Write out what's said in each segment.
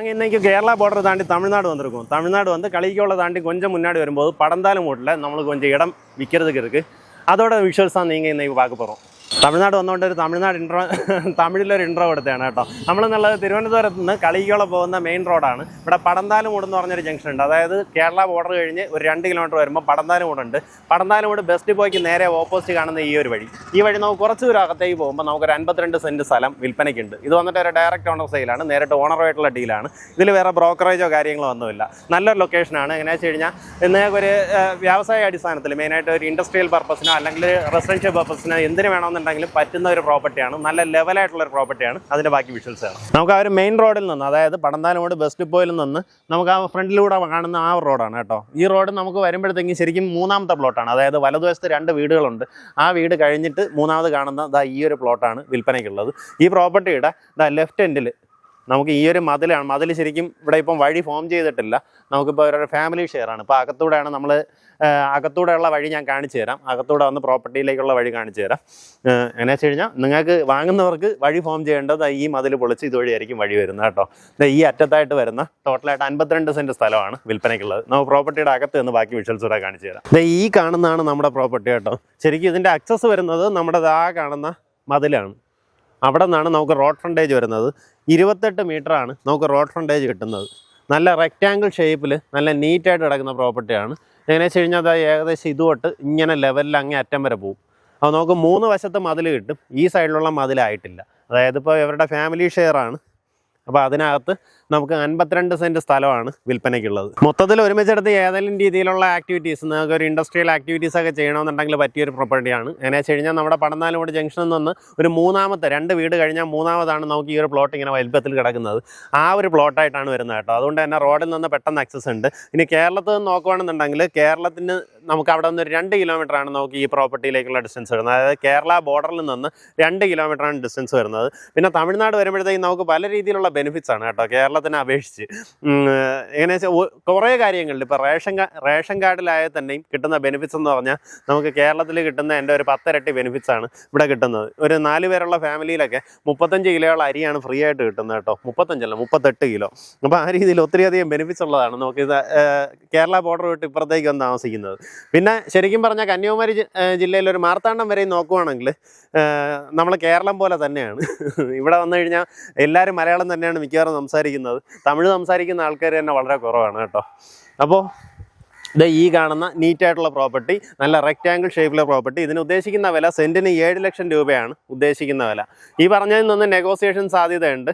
நாங்கள் இன்றைக்கி கேரளா பார்டர் தாண்டி தமிழ்நாடு வந்திருக்கோம். தமிழ்நாடு வந்து கலிக்கோளை தாண்டி கொஞ்சம் முன்னாடி வரும்போது படந்தாலும் ஓட்டில். நம்மளுக்கு கொஞ்சம் இடம் விற்கிறதுக்கு இருக்குது அதோட விஷுவல்ஸ் தான் நீங்கள் இன்றைக்கி பார்க்க போகிறோம் തമിഴ്നാട് വന്നുകൊണ്ട് ഒരു തമിഴ്നാട് ഇൻട്രോ തമിഴിലൊരു ഇൻട്രോ കൊടുത്തതാണ് കേട്ടോ. നമ്മൾ എന്നുള്ളത് തിരുവനന്തപുരത്ത് നിന്ന് കളിക്കോളം പോകുന്ന മെയിൻ റോഡാണ് ഇവിടെ പടന്താലുമൂട് എന്ന് പറഞ്ഞൊരു ജംഗ്ഷൻ ഉണ്ട്. അതായത് കേരള ബോർഡർ കഴിഞ്ഞ് ഒരു രണ്ട് കിലോമീറ്റർ വരുമ്പോൾ പടന്താലുമൂടുണ്ട്. പടന്താലുമൂട് ബസ് ഡിപ്പോയ്ക്ക് നേരെ ഓപ്പോസിറ്റ് കാണുന്ന ഈ ഒരു വഴി. ഈ വഴി നമുക്ക് കുറച്ച് ദൂരം അകത്തേക്ക് പോകുമ്പോൾ നമുക്കൊരു അൻപത്തിരണ്ട് സെന്റ് സ്ഥലം വിൽപ്പനയ്ക്കുണ്ട്. ഇത് വന്നിട്ട് ഒരു ഡയറക്റ്റ് ഓണർ സെയിലാണ് നേരിട്ട് ഓണറുമായിട്ടുള്ള ഡീലാണ് ഇതിൽ വേറെ ബ്രോക്കറേജോ കാര്യങ്ങളോ ഒന്നുമില്ല. നല്ലൊരു ലൊക്കേഷനാണ് എങ്ങനെയാണെന്ന് വെച്ച് കഴിഞ്ഞാൽ ഇന്ന് ഒരു വ്യവസായ അടിസ്ഥാനത്തിൽ മെയിനായിട്ട് ഒരു ഇൻഡസ്ട്രിയൽ പർപ്പസിനോ അല്ലെങ്കിൽ റെസിഡൻഷ്യൽ പർപ്പസിനോ എന്തിനു വേണമെന്നുണ്ടെങ്കിലും പറ്റുന്ന ഒരു പ്രോപ്പർട്ടിയാണ് നല്ല ലെവലായിട്ടുള്ള ഒരു പ്രോപ്പർട്ടിയാണ് അതിന്റെ ബാക്കി വിഷ്വൽസ് ആണ് നമുക്ക് ആ ഒരു മെയിൻ റോഡിൽ നിന്ന് അതായത് പടന്താനോട് ബസ് ഡിപ്പോയിൽ നിന്ന് നമുക്ക് ആ ഫ്രണ്ടിലൂടെ കാണുന്ന ആ റോഡാണ് കേട്ടോ. ഈ റോഡ് നമുക്ക് വരുമ്പോഴത്തേക്കും ശരിക്കും മൂന്നാമത്തെ പ്ലോട്ടാണ് അതായത് വലതുവശത്ത് രണ്ട് വീടുകളുണ്ട്. ആ വീട് കഴിഞ്ഞിട്ട് മൂന്നാമത് കാണുന്ന ദാ ഈ ഒരു പ്ലോട്ടാണ് വിൽപ്പനയ്ക്കുള്ളത്. ഈ പ്രോപ്പർട്ടിയുടെ ദാ ലെഫ്റ്റ് എൻഡിൽ നമുക്ക് ഈ ഒരു മതിലാണ് മതിൽ ശരിക്കും ഇവിടെ ഇപ്പം വഴി ഫോം ചെയ്തിട്ടില്ല. നമുക്കിപ്പോൾ ഒരു ഫാമിലി ഷെയർ ആണ്. ഇപ്പോൾ അകത്തൂടെയാണ് നമ്മൾ അകത്തൂടെയുള്ള വഴി ഞാൻ കാണിച്ചു തരാം. അകത്തൂടെ വന്ന് പ്രോപ്പർട്ടിയിലേക്കുള്ള വഴി കാണിച്ചു തരാം. ഏഹ് വെച്ച് കഴിഞ്ഞാൽ നിങ്ങൾക്ക് വാങ്ങുന്നവർക്ക് വഴി ഫോം ചെയ്യേണ്ടത് ഈ മതിൽ പൊളിച്ച് ഇതുവഴിയായിരിക്കും വഴി വരുന്നത് കേട്ടോ. ഈ അറ്റത്തായിട്ട് വരുന്ന ടോട്ടലായിട്ട് അൻപത്തിരണ്ട് സെന്റ് സ്ഥലമാണ് വിൽപ്പനയ്ക്കുള്ളത്. നമുക്ക് പ്രോപ്പർട്ടിയുടെ അകത്ത് നിന്ന് ബാക്കി വിഷ്വൽസ് കൂടെ കാണിച്ചു തരാം. ഈ കാണുന്നതാണ് നമ്മുടെ പ്രോപ്പർട്ടി കേട്ടോ. ശരിക്കും ഇതിന്റെ അക്സസ് വരുന്നത് നമ്മുടെ ആ കാണുന്ന മതിലാണ്. അവിടെ നിന്നാണ് നമുക്ക് റോഡ് ഫ്രണ്ടേജ് വരുന്നത്. ഇരുപത്തെട്ട് ആണ് നമുക്ക് റോഡ് ഫ്രണ്ടേജ് കിട്ടുന്നത്. നല്ല റെക്റ്റാങ്കിൾ ഷേപ്പിൽ നല്ല നീറ്റായിട്ട് കിടക്കുന്ന പ്രോപ്പർട്ടിയാണ് എങ്ങനെ വെച്ച് കഴിഞ്ഞാൽ അത് ഏകദേശം ഇതുതൊട്ട് ഇങ്ങനെ ലെവലിൽ അങ്ങേ അറ്റം വരെ പോകും. അപ്പോൾ നമുക്ക് മൂന്ന് വശത്ത് മതിൽ കിട്ടും. ഈ സൈഡിലുള്ള മതിലായിട്ടില്ല. അതായത് ഇപ്പോൾ ഇവരുടെ ഫാമിലി ഷെയറാണ് അപ്പോൾ അതിനകത്ത് നമുക്ക് അൻപത്തിരണ്ട് സെന്റ് സ്ഥലമാണ് വിൽപ്പനയ്ക്കുള്ളത്. മൊത്തത്തിൽ ഒരുമിച്ചെടുത്ത് ഏതെങ്കിലും രീതിയിലുള്ള ആക്ടിവിറ്റീസ് നിങ്ങൾക്ക് ഒരു ഇൻഡസ്ട്രിയൽ ആക്ടിവിറ്റീസ് ഒക്കെ ചെയ്യണമെന്നുണ്ടെങ്കിൽ പറ്റിയൊരു പ്രോപ്പർട്ടിയാണ് എന്നു വെച്ച് കഴിഞ്ഞാൽ നമ്മുടെ പടന്നാലോട് ജംഗ്ഷനിൽ നിന്ന് ഒരു മൂന്നാമത്തെ രണ്ട് വീട് കഴിഞ്ഞാൽ മൂന്നാമതാണ് നമുക്ക് ഈ ഒരു പ്ലോട്ട് ഇങ്ങനെ വലുപ്പത്തിൽ കിടക്കുന്നത്. ആ ഒരു പ്ലോട്ടായിട്ടാണ് വരുന്നത് കേട്ടോ. അതുകൊണ്ട് തന്നെ റോഡിൽ നിന്ന് പെട്ടെന്ന് ആക്സസ് ഉണ്ട്. ഇനി കേരളത്തിൽ നിന്ന് നോക്കുകയാണെന്നുണ്ടെങ്കിൽ കേരളത്തിന് നമുക്ക് അവിടെ നിന്ന് രണ്ട് കിലോമീറ്റർ ആണ് നമുക്ക് ഈ പ്രോപ്പർട്ടിയിലേക്കുള്ള ഡിസ്റ്റൻസ് വരുന്നത്. അതായത് കേരള ബോർഡറിൽ നിന്ന് രണ്ട് കിലോമീറ്റർ ആണ് ഡിസ്റ്റൻസ് വരുന്നത്. പിന്നെ തമിഴ്നാട് വരുമ്പോഴത്തേക്കും നമുക്ക് പല രീതിയിലുള്ള ബെനിഫിറ്റ്സ് ആണ് കേട്ടോ കേരളത്തിനെ അപേക്ഷിച്ച്. എങ്ങനെ വെച്ചാൽ കുറേ കാര്യങ്ങളിൽ ഇപ്പോൾ റേഷൻ റേഷൻ കാർഡിലായാൽ തന്നെയും കിട്ടുന്ന ബെനിഫിറ്റ്സ് എന്ന് പറഞ്ഞാൽ നമുക്ക് കേരളത്തിൽ കിട്ടുന്ന എന്റെ ഒരു പത്തരട്ടി ബെനിഫിറ്റ്സ് ആണ് ഇവിടെ കിട്ടുന്നത്. ഒരു നാല് പേരുള്ള ഫാമിലിയിലൊക്കെ മുപ്പത്തഞ്ച് കിലോയുള്ള അരിയാണ് ഫ്രീ ആയിട്ട് കിട്ടുന്നത് കേട്ടോ. മുപ്പത്തഞ്ചല്ല മുപ്പത്തെട്ട് കിലോ അപ്പോൾ ആ രീതിയിൽ ഒത്തിരിയധികം ബെനിഫിറ്റ്സ് ഉള്ളതാണ് നമുക്ക് കേരള ബോർഡർ വിട്ട് ഇപ്പുറത്തേക്ക് വന്ന് താമസിക്കുന്നത്. പിന്നെ ശരിക്കും പറഞ്ഞാൽ കന്യാകുമാരി ജില്ലയിൽ ഒരു മാർത്താണ്ഡം വരെയും നോക്കുവാണെങ്കിൽ നമ്മൾ കേരളം പോലെ തന്നെയാണ്. ഇവിടെ വന്നു കഴിഞ്ഞാൽ എല്ലാവരും മലയാളം തന്നെയാണ് മിക്കവാറും സംസാരിക്കുന്നത്. തമിഴ് സംസാരിക്കുന്ന ആൾക്കാർ തന്നെ വളരെ കുറവാണ് കേട്ടോ. അപ്പോൾ ഇത് ഈ കാണുന്ന നീറ്റായിട്ടുള്ള പ്രോപ്പർട്ടി നല്ല റെക്റ്റാങ്കിൾ ഷേപ്പിലെ പ്രോപ്പർട്ടി ഇതിന് ഉദ്ദേശിക്കുന്ന വില സെന്റിന് ഏഴ് ലക്ഷം രൂപയാണ് ഉദ്ദേശിക്കുന്ന വില. ഈ പറഞ്ഞതിൽ നിന്ന് നെഗോസിയേഷൻ സാധ്യതയുണ്ട്.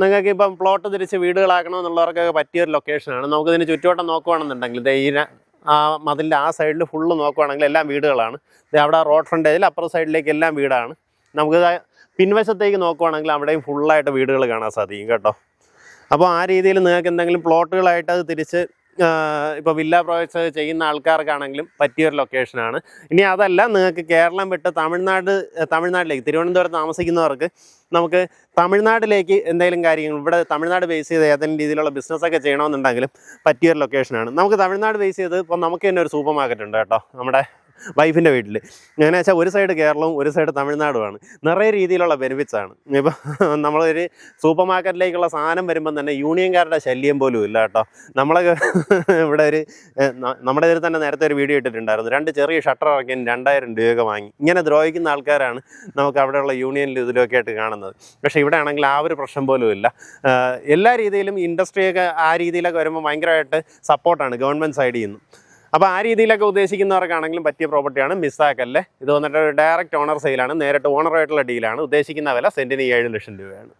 നിങ്ങൾക്ക് ഇപ്പം പ്ലോട്ട് തിരിച്ച് വീടുകളാക്കണമെന്നുള്ളവർക്കൊക്കെ പറ്റിയൊരു ലൊക്കേഷനാണ് നമുക്കിതിന് ചുറ്റുവട്ടം നോക്കുകയാണെന്നുണ്ടെങ്കിൽ ഈ ആ മതിലിന്റെ ആ സൈഡിൽ ഫുള്ള് നോക്കുവാണെങ്കിൽ എല്ലാം വീടുകളാണ്. അവിടെ റോഡ് ഫ്രണ്ടേജിൽ അപ്പുറ സൈഡിലേക്ക് എല്ലാം വീടാണ്. നമുക്ക് പിൻവശത്തേക്ക് നോക്കുവാണെങ്കിൽ അവിടെയും ഫുള്ളായിട്ട് വീടുകൾ കാണാൻ സാധിക്കും കേട്ടോ. അപ്പോൾ ആ രീതിയിൽ നിങ്ങൾക്ക് എന്തെങ്കിലും പ്ലോട്ടുകളായിട്ട് അത് തിരിച്ച് ഇപ്പോൾ വില്ല പ്രോജക്ട്സ് ചെയ്യുന്ന ആൾക്കാർക്കാണെങ്കിലും പറ്റിയൊരു ലൊക്കേഷനാണ് ഇനി അതല്ല നിങ്ങൾക്ക് കേരളം വിട്ട് തമിഴ്നാട് തമിഴ്നാട്ടിലേക്ക് തിരുവനന്തപുരത്ത് താമസിക്കുന്നവർക്ക് നമുക്ക് തമിഴ്നാട്ടിലേക്ക് എന്തെങ്കിലും കാര്യങ്ങൾ ഇവിടെ തമിഴ്നാട് ബേസ് ചെയ്ത് ഏതെങ്കിലും രീതിയിലുള്ള ബിസിനസ്സൊക്കെ ചെയ്യണമെന്നുണ്ടെങ്കിലും പറ്റിയൊരു ലൊക്കേഷനാണ് നമുക്ക് തമിഴ്നാട് ബേസ് ചെയ്ത് ഇപ്പോൾ നമുക്ക് തന്നെ ഒരു സൂപ്പർ മാർക്കറ്റ് ഉണ്ട് കേട്ടോ നമ്മുടെ വൈഫിന്റെ വീട്ടിൽ. എങ്ങനെ വെച്ചാൽ ഒരു സൈഡ് കേരളവും ഒരു സൈഡ് തമിഴ്നാടുമാണ്. നിറയെ രീതിയിലുള്ള ബെനിഫിറ്റ്സ് ആണ്. ഇപ്പം നമ്മളൊരു സൂപ്പർ മാർക്കറ്റിലേക്കുള്ള സാധനം വരുമ്പം തന്നെ യൂണിയൻകാരുടെ ശല്യം പോലും ഇല്ല കേട്ടോ. നമ്മളെ ഇവിടെ ഒരു നമ്മുടെ ഇതിൽ തന്നെ നേരത്തെ ഒരു വീഡിയോ ഇട്ടിട്ടുണ്ടായിരുന്നു. രണ്ട് ചെറിയ ഷട്ടർ ഇറക്കി രണ്ടായിരം രൂപയൊക്കെ വാങ്ങി. ഇങ്ങനെ ദ്രോഹിക്കുന്ന ആൾക്കാരാണ് നമുക്ക് അവിടെയുള്ള യൂണിയനിൽ ഇതിലൊക്കെ ആയിട്ട് കാണുന്നത്. പക്ഷേ ഇവിടെ ആണെങ്കിൽ ആ ഒരു പ്രശ്നം പോലും ഇല്ല. എല്ലാ രീതിയിലും ഇൻഡസ്ട്രിയൊക്കെ ആ രീതിയിലൊക്കെ വരുമ്പോൾ ഭയങ്കരമായിട്ട് സപ്പോർട്ടാണ് ഗവൺമെന്റ് സൈഡിൽ നിന്നും. അപ്പോൾ ആ രീതിയിലൊക്കെ ഉദ്ദേശിക്കുന്നവർക്കാണെങ്കിലും പറ്റിയ പ്രോപ്പർട്ടിയാണ് മിസ്സാക്കല്ലേ ഇത് വന്നിട്ട് ഡയറക്റ്റ് ഓണർ സെയിലാണ് നേരിട്ട് ഓണറായിട്ടുള്ള ഡീലാണ് ഉദ്ദേശിക്കുന്ന വില സെന്റിന് ഏഴ് ലക്ഷം രൂപയാണ്.